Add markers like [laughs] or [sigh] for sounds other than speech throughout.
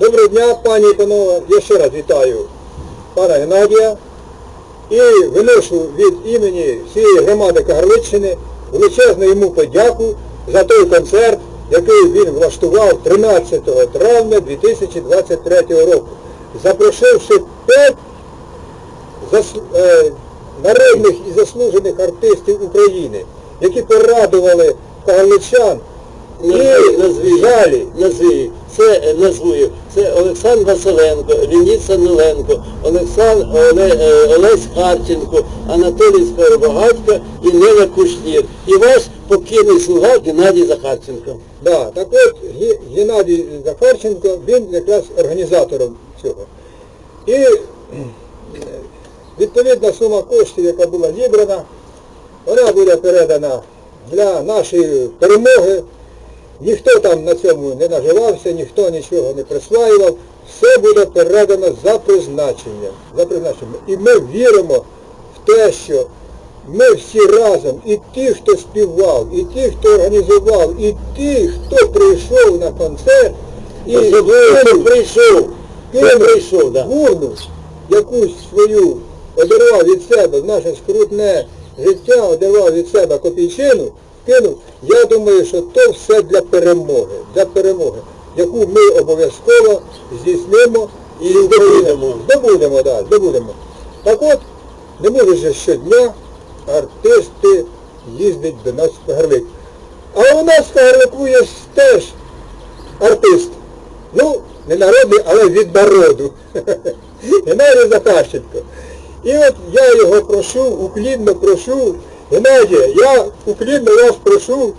Доброго дня, пані і панове. Я ще раз вітаю пана Геннадія і виношу від імені всієї громади Кагарличчини величезну йому подяку за той концерт, який він влаштував 13 травня 2023 року, запрошивши п'ять зас- е, народних і заслужених артистів України, які порадували кагарличан і залі. назви. Це е, назвую. Це Олександр Василенко, Леонід Саниленко, Олександр Оле, е, Олесь Харченко, Анатолій Скоробагатько і Нина Кушнір. І ваш покійний слуга Геннадій Захарченко. Да, так от Геннадій Захарченко, він якраз організатором цього. І е, відповідна сума коштів, яка була зібрана, вона буде передана для нашої перемоги. Ніхто там на цьому не наживався, ніхто нічого не присваював. Все буде передано за призначенням. За призначенням. І ми віримо в те, що ми всі разом, і ті, хто співав, і ті, хто організував, і ті, хто прийшов на концерт, і хто прийшов. Кинув прийшов, да. гурну якусь свою, одервав від себе наше скрутне життя, одервав від себе копійчину, кинув, я думаю, що то все для перемоги, для перемоги, яку ми обов'язково здійснимо І здобудемо. Здобудемо, так, здобудемо. Так от, не може же щодня артисти їздять до нас в Кагарлик. А у нас в Кагарлику є теж артист. Ну, не народний, але від народу. [laughs] Геннадій Захарченко. І от я його прошу, уклінно прошу, Геннадія, я уклінно вас прошу,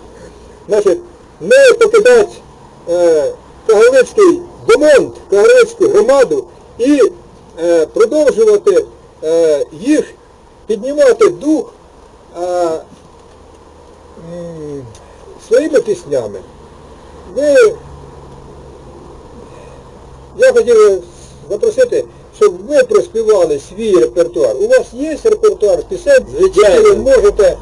значить, не покидати е, Кагарлицький бомонд, Кагарлицьку громаду і е, продовжувати е, їх піднімати дух е, своїми піснями. Ви я хотів запросити, щоб ви проспівали свій репертуар. У вас є репертуар пісень, Звичайно. які ви можете.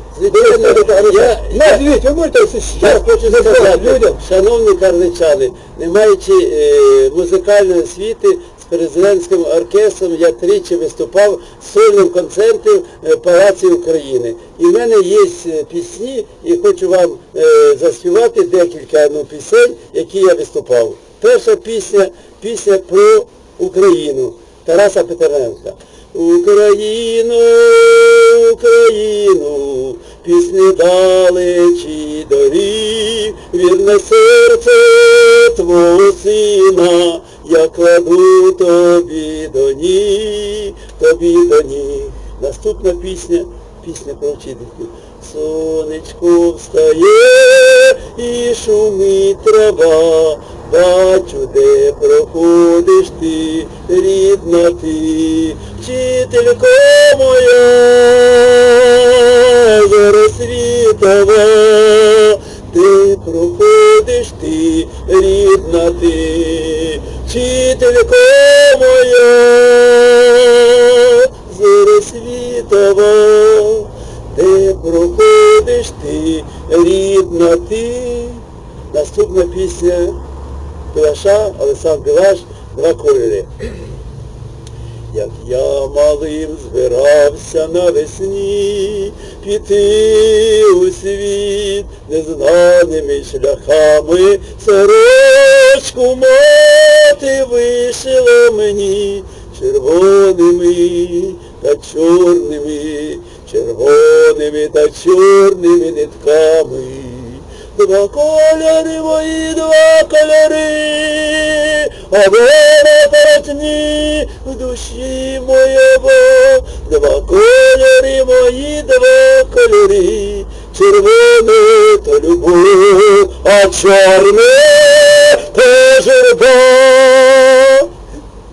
Я- Назвіть, ви можете Я ще хочу сказати, людям. шановні карличани, не маючи е, музикальної освіти, з президентським оркестром я тричі виступав з сольним концертом е, Палаці України. І в мене є е, пісні, і хочу вам е, заспівати декілька ну, пісень, які я виступав. Перша пісня, пісня про Україну Тараса Петренка. Україну, Україну, пісні далечі доріг, вірне серце твого сина, я кладу тобі до ніг, тобі до ніг. Наступна пісня, пісня про вчительку. Сонечко встає і шумить трава, бачу, де проходиш ти, рідна ти, вчителько моя, зараз світова, де проходиш ти, рідна ти, вчителько моя, зараз світова, де проходиш ти, рідна ти. Наступна пісня Білаша, Олександр Білаш, два кольори. Як я малим збирався навесні піти у світ незнаними шляхами, сорочку мати вишила мені червоними та чорними, червоними та чорними нитками. Два кольори мої, два кольори, а ви на в душі моєго. Два кольори мої, два кольори, червоне то любов, а чорне то журба.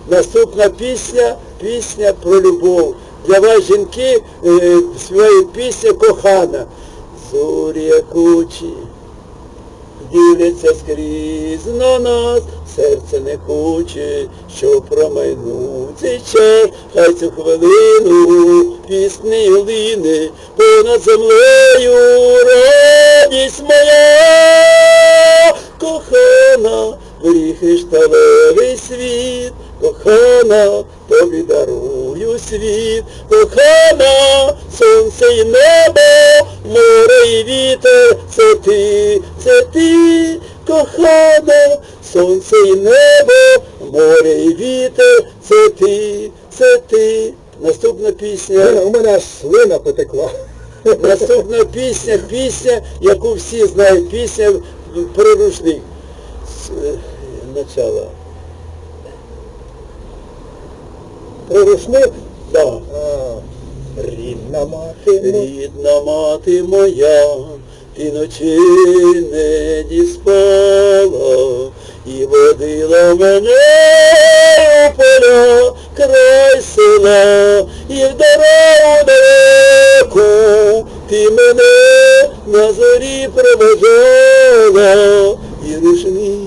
Наступна пісня, пісня про любов. Для вас жінки е, співають пісня кохана. Зорі кучі дивляться скрізь на нас, серце не хоче, що промайнув цей хай цю хвилину пісні лине, понад землею. Радість моя, кохана, мрій кришталевий світ, кохана, тобі дарую світ, кохана, сонце і небо, море і вітер, це ти, це ти, кохана, сонце і небо, море і вітер, це ти, це ти. Наступна пісня. У мене аж слина потекла. Наступна пісня, пісня, яку всі знають, пісня про рушник. Е, Начало. Рушник? Да. Рідна мати. Рідна мати моя, ти ночі не діспала і водила мене у поля, край села, і в дорогу далеку ти мене на зорі провожала, і рушник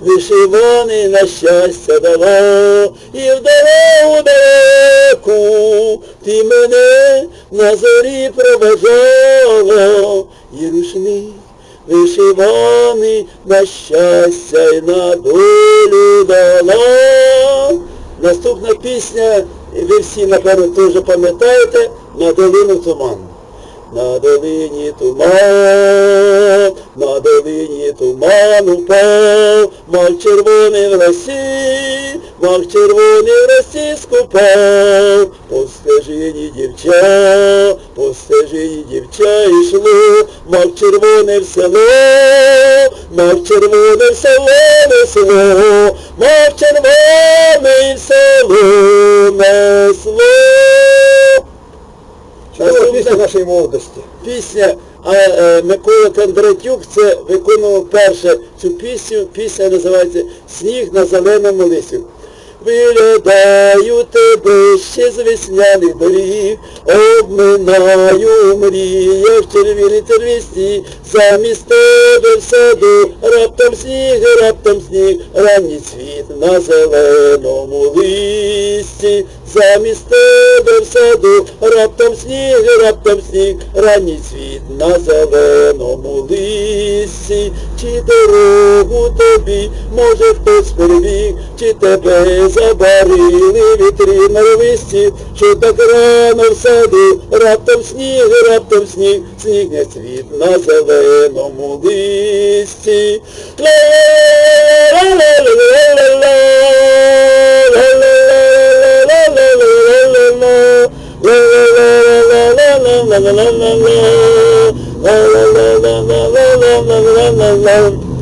вишиваний на щастя дала, і в дорогу далеку ти мене на зорі проважала, і рушник вишиваний на щастя й на долю дала. Наступна пісня, і ви всі, напевно, теж пам'ятаєте, на долину туман. На долині туман, на долині туман упав, мав червоний в росі, мав червоний в росі скупав, по стежині дівча, по стежині дівча йшло, мав червоне в село, мав червоне в село несло, мав червоне в село несло. Чудова пісня нашої молодості. Пісня, а е, Микола Кондратюк це виконував перше цю пісню, пісня називається Сніг на зеленому лисі. Виглядаю тебе ще з весняних доріг, обминаю мріях червілі тервісті, замість тебе в саду, раптом сніг, раптом сніг, ранній світ на зеленому листі, замість тебе в саду, раптом сніг, раптом сніг, ранній світ на зеленому листі, чи дорогу тобі, може хтось перебіг, чи тебе забарили вітрі нарвисті, що так рано в саду, раптом сніг, раптом сніг, сніг не світ на зеленому листі.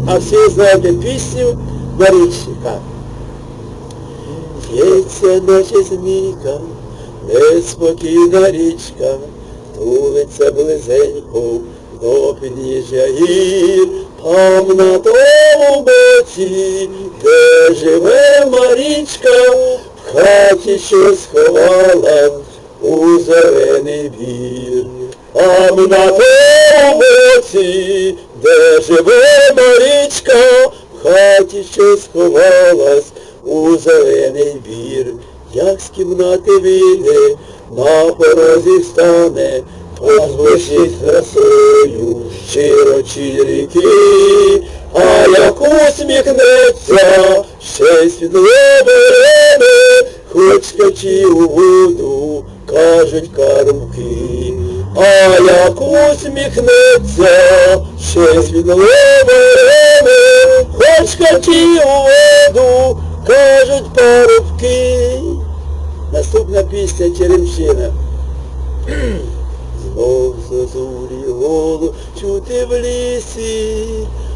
А всі знаєте пісню Горічка. Б'ється наче змійка, неспокійна річка, тулиться близенько до підніжжя гір, там на тому боці, де живе Марічка, в хаті щось сховала у зелений бір. Там на тому боці, де живе Марічка, в хаті щось сховалась у зелений бір, як з кімнати вийде, на порозі стане, позвучить красою широчі ріки, а як усміхнеться, ще світло берене, хоч качі у воду, кажуть кармки. А як усміхнеться, ще світло берене, хоч качі у воду, кажуть парубки. Наступна пісня Черемшина. Знов зозулі голу чути в лісі,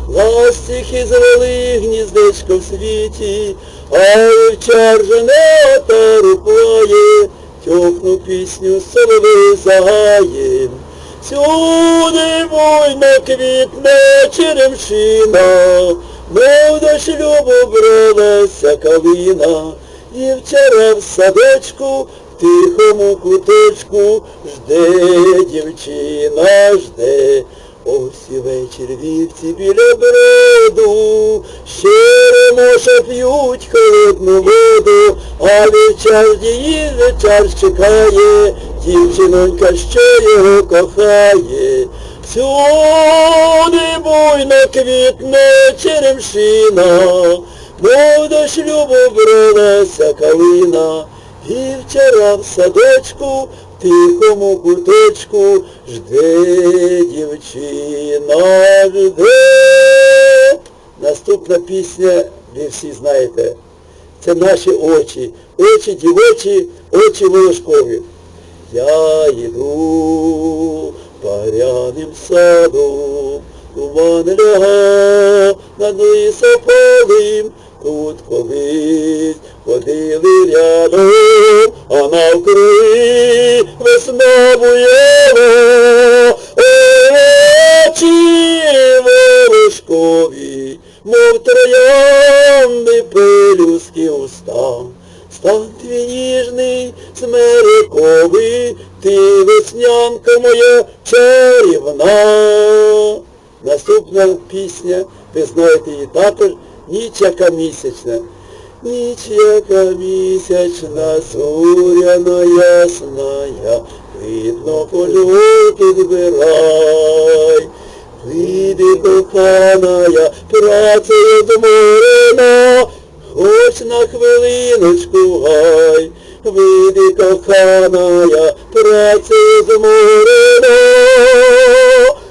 ластихи звели гніздечко в світі, а вівчар жене отару плає, тьохну пісню соловей загає. Сюди буйно квітне черемшина, мов до шлюбу бралася калина, і вчора в садочку, в тихому куточку, жде дівчина, жде. Ось і вечір вівці біля броду, Щеремоша п'ють холодну воду, а вівчар її вечір чекає, дівчинонька, що його кохає. Всюди буйно квітне черемшина, шлюбу бралася калина, і вчора в садочку, в тихому куточку, жде дівчина, жде. Наступна пісня, ви всі знаєте, це наші очі, очі дівочі, очі волошкові. Я йду паряним садом, туман ляга над лісополем, тут колись ходили рядом, а навкруги весна буяла, очі волошкові, мов троянди пелюстки уста. Стан твій ніжний, смериковий, ти веснянка моя чарівна. Наступна пісня, ви знаєте її також, ніч яка місячна. Ніч яка місячна, зоряна ясная, видно польоти збирай. Вийди, коханая, працею зморена, Хоч на хвилиночку гай, вийди, коханая, працею зморена,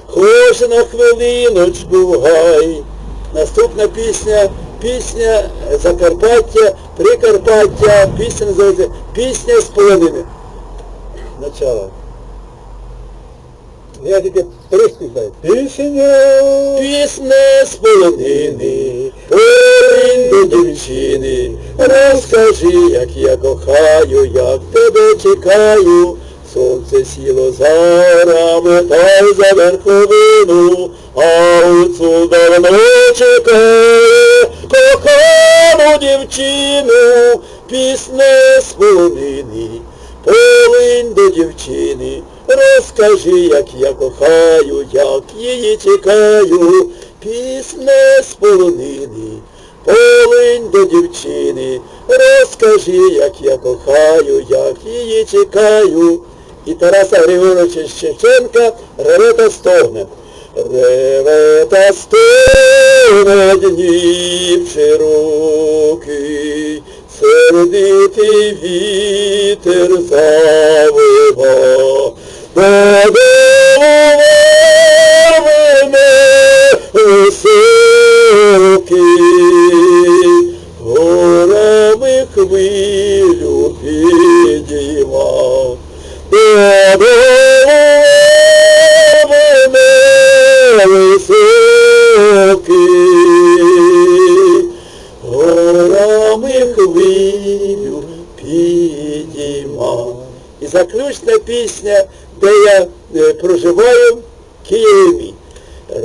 хоч на хвилиночку гай. Наступна пісня, пісня Закарпаття, Прикарпаття, пісня називається Пісня з полонини. Начало. Я тільки трошки знаю. Пісня. Пісне з полонини, поринь до дівчини, розкажи, як я кохаю, як тебе чекаю, сонце сіло за горами та за верховину, а оцю давно чекає кохану дівчину, пісне з. Полинь до дівчини, розкажи, як я кохаю, як її чекаю, пісне з полонини. Полинь до дівчини, розкажи, як я кохаю, як її чекаю. І Тараса Григоровича Шевченка реве та стогне. Реве та стогне днів широкий, сердитий вітер завива, додому мене високий, пісня, де я е, проживаю, в Києві.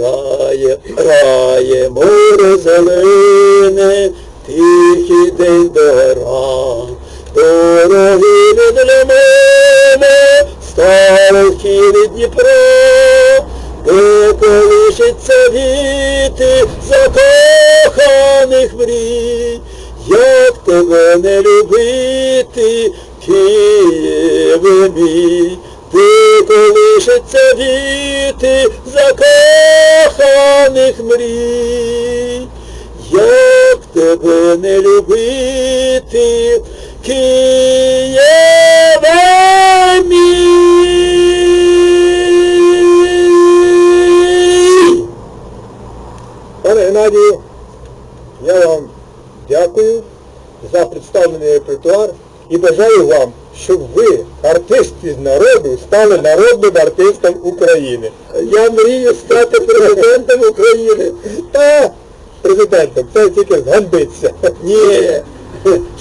Рає, рає, море зелене, тихий день дора, дороги не для мене, старохи від Дніпра, де колишиться віти закоханих мрій, як тебе не любити, Києве мій, ти колишиться віти закоханих мрій, як тебе не любити, Києве. Пане Геннадію, я вам дякую за представлений репертуар і бажаю вам, щоб ви, артист із народу, стали народним артистом України. Я мрію стати президентом України. Та президентом, це тільки згадиться. Ні.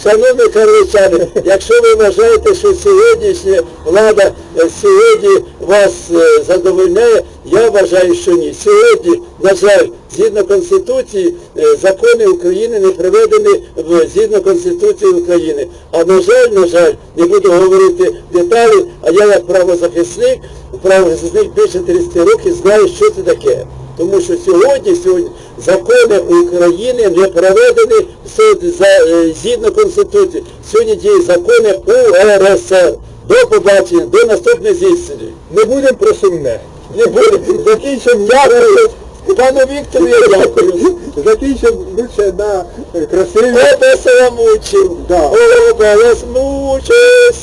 Шановні карличани, якщо ви вважаєте, що сьогоднішня влада е, сьогодні вас е, задовольняє, я вважаю, що ні. Сьогодні, на жаль, згідно Конституції, е, закони України не приведені в згідно Конституції України. А на жаль, на жаль, не буду говорити деталі, а я як правозахисник, правозахисник більше 30 років знаю, що це таке. Тому що сьогодні, сьогодні закони України не проведені е, згідно Конституції. Сьогодні діють закони УРСР. До побачення, до наступної зустрічі. Не будемо про сумне. Не буде. Закінчимо дякую. Пану Віктору я дякую. Закінчимо лучше на красиві. О, весело мучив. Да. О, весело мучив.